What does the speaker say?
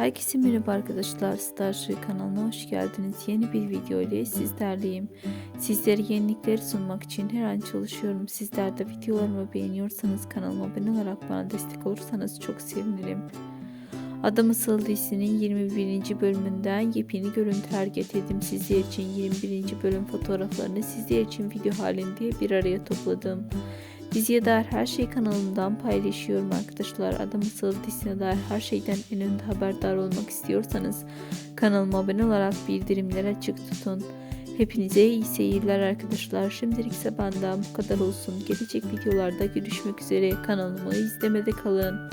Herkese merhaba arkadaşlar. Starship kanalına hoş geldiniz. Yeni bir video ile sizlerleyim. Sizlere yenilikleri sunmak için her an çalışıyorum. Sizler de videolarımı beğeniyorsanız kanalıma abone olarak bana destek olursanız çok sevinirim. Adım Asıl dizisinin 21. bölümünden yepyeni görüntüler getirdim sizler için 21. bölüm fotoğraflarını sizler için video halinde bir araya topladım. Diziye dair her şey kanalımdan paylaşıyorum arkadaşlar. Adım Asıl dizisine dair her şeyden en önde haberdar olmak istiyorsanız kanalıma abone olarak bildirimleri açık tutun. Hepinize iyi seyirler arkadaşlar. Şimdilik ise benden bu kadar olsun. Gelecek videolarda görüşmek üzere. Kanalımı izlemede kalın.